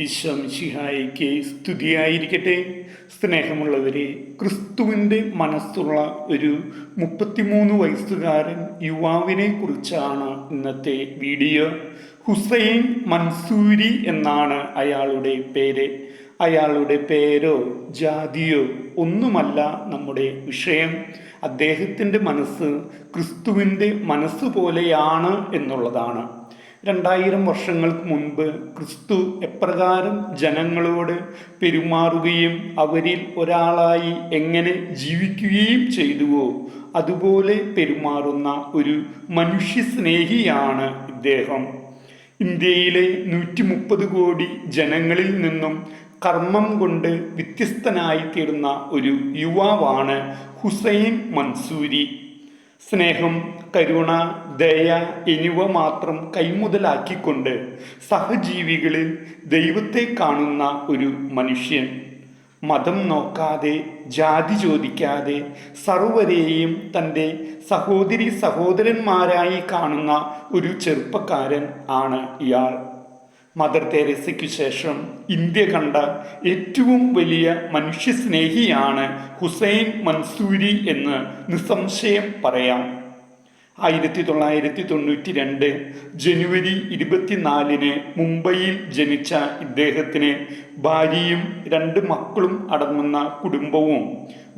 ഈശ്വംശിഹായിക്ക് സ്തുതിയായിരിക്കട്ടെ. സ്നേഹമുള്ളവരെ ക്രിസ്തുവിന്റെ മനസ്സുള്ള ഒരു മുപ്പത്തിമൂന്ന് വയസ്സുകാരൻ യുവാവിനെ കുറിച്ചാണ് ഇന്നത്തെ വീഡിയോ. ഹുസൈൻ മൻസൂരി എന്നാണ് അയാളുടെ പേര്. അയാളുടെ പേരോ ജാതിയോ ഒന്നുമല്ല നമ്മുടെ വിഷയം. അദ്ദേഹത്തിന്റെ മനസ്സ് ക്രിസ്തുവിന്റെ മനസ്സ് പോലെയാണ് എന്നുള്ളതാണ്. രണ്ടായിരം വർഷങ്ങൾക്ക് മുൻപ് ക്രിസ്തു എപ്രകാരം ജനങ്ങളോട് പെരുമാറുകയും അവരിൽ ഒരാളായി എങ്ങനെ ജീവിക്കുകയും ചെയ്തുവോ അതുപോലെ പെരുമാറുന്ന ഒരു മനുഷ്യസ്നേഹിയാണ് ഇദ്ദേഹം. ഇന്ത്യയിലെ നൂറ്റി മുപ്പത് കോടി ജനങ്ങളിൽ നിന്നും കർമ്മം കൊണ്ട് വ്യത്യസ്തനായി തീർന്ന ഒരു യുവാവാണ് ഹുസൈൻ മൻസൂരി. സ്നേഹം കരുണ ദയ എന്നിവ മാത്രം കൈമുതലാക്കിക്കൊണ്ട് സഹജീവികളിൽ ദൈവത്തെ കാണുന്ന ഒരു മനുഷ്യൻ. മതം നോക്കാതെ ജാതി ചോദിക്കാതെ സർവരെയും തന്റെ സഹോദരി സഹോദരന്മാരായി കാണുന്ന ഒരു ചെറുപ്പക്കാരൻ ആണ് ഇയാൾ. മദർ തെരേസയ്ക്കു ശേഷം ഇന്ത്യ കണ്ട ഏറ്റവും വലിയ മനുഷ്യസ്നേഹിയാണ് ഹുസൈൻ മൻസൂരി എന്ന് നിസ്സംശയം പറയാം. ആയിരത്തി തൊള്ളായിരത്തി തൊണ്ണൂറ്റി രണ്ട് ജനുവരി ഇരുപത്തിനാലിന് മുംബൈയിൽ ജനിച്ച ഇദ്ദേഹത്തിന് ഭാര്യയും രണ്ട് മക്കളും അടങ്ങുന്ന കുടുംബവും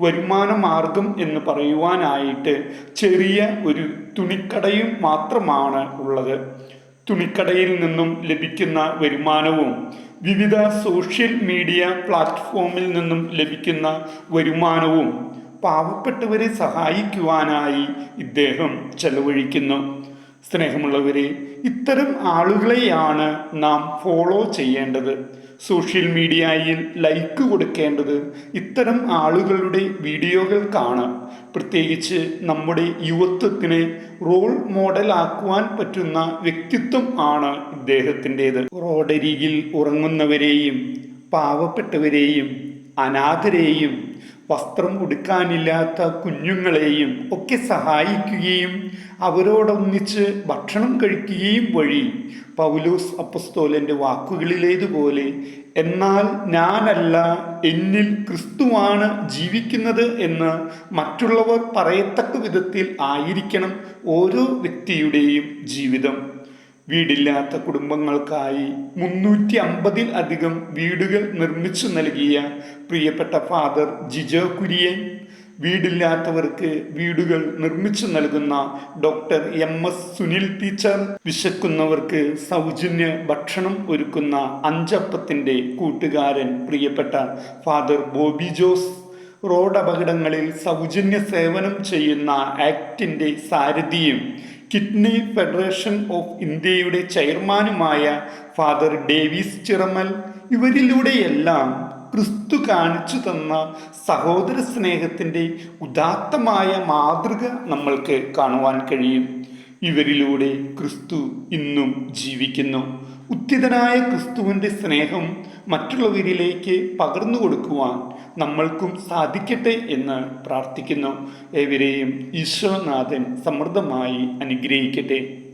വരുമാന മാർഗം എന്ന് പറയുവാനായിട്ട് ചെറിയ ഒരു തുണിക്കടയും മാത്രമാണ് ഉള്ളത്. തുണിക്കടയിൽ നിന്നും ലഭിക്കുന്ന വരുമാനവും വിവിധ സോഷ്യൽ മീഡിയ പ്ലാറ്റ്ഫോമിൽ നിന്നും ലഭിക്കുന്ന വരുമാനവും പാവപ്പെട്ടവരെ സഹായിക്കുവാനായി ഇദ്ദേഹം ചെലവഴിക്കുന്നു. സ്നേഹമുള്ളവരെ ഇത്തരം ആളുകളെയാണ് നാം ഫോളോ ചെയ്യേണ്ടത്. സോഷ്യൽ മീഡിയയിൽ ലൈക്ക് കൊടുക്കേണ്ടത് ഇത്തരം ആളുകളുടെ വീഡിയോകൾക്കാണ് പ്രത്യേകിച്ച് നമ്മുടെ യുവത്വത്തിന് റോൾ മോഡലാക്കുവാൻ പറ്റുന്ന വ്യക്തിത്വം ആണ് ഇദ്ദേഹത്തിന്റെത്. റോഡരികിൽ ഉറങ്ങുന്നവരെയും പാവപ്പെട്ടവരെയും അനാഥരെയും വസ്ത്രം ഉടുക്കാനില്ലാത്ത കുഞ്ഞുങ്ങളെയും ഒക്കെ സഹായിക്കുകയും അവരോടൊന്നിച്ച് ഭക്ഷണം കഴിക്കുകയും വഴി പൗലൂസ് അപ്പസ്തോലന്റെ വാക്കുകളിലേതുപോലെ എന്നാൽ ഞാനല്ല എന്നിൽ ക്രിസ്തുവാണ് ജീവിക്കുന്നത് എന്ന് മറ്റുള്ളവർ പറയത്തക്ക വിധത്തിൽ ആയിരിക്കണം ഓരോ വ്യക്തിയുടെയും ജീവിതം. വീടില്ലാത്ത കുടുംബങ്ങൾക്കായി മുന്നൂറ്റി അമ്പതിൽ അധികം വീടുകൾ നിർമ്മിച്ചു നൽകിയ പ്രിയപ്പെട്ട ഫാദർ ജിജോ കുര്യൻ. വീടില്ലാത്തവർക്ക് വീടുകൾ നിർമ്മിച്ചു നൽകുന്ന doctor M S Sunil teacher. വിശക്കുന്നവർക്ക് സൗജന്യ ഭക്ഷണം ഒരുക്കുന്ന അഞ്ചപ്പത്തിന്റെ കൂട്ടുകാരൻ പ്രിയപ്പെട്ട ഫാദർ ബോബി ജോസ്. റോഡ് അപകടങ്ങളിൽ സൗജന്യ സേവനം ചെയ്യുന്ന ആക്ടിന്റെ സാരഥിയും കിഡ്നി ഫെഡറേഷൻ ഓഫ് ഇന്ത്യയുടെ ചെയർമാനുമായ ഫാദർ ഡേവിസ് ചിറമൽ ഇവരിലൂടെയെല്ലാം ക്രിസ്തു കാണിച്ചു തന്ന സഹോദര സ്നേഹത്തിന്റെ ഉദാത്തമായ മാതൃക നമ്മൾക്ക് കാണുവാൻ കഴിയും. ഇവരിലൂടെ ക്രിസ്തു ഇന്നും ജീവിക്കുന്നു. ഉത്തിതനായ ക്രിസ്തുവിന്റെ സ്നേഹം മറ്റുള്ളവരിലേക്ക് പകർന്നു കൊടുക്കുവാൻ നമ്മൾക്കും സാധിക്കട്ടെ എന്ന് പ്രാർത്ഥിക്കുന്നു. ഏവരെയും ഈശ്വരനാഥൻ സമൃദ്ധമായി അനുഗ്രഹിക്കട്ടെ.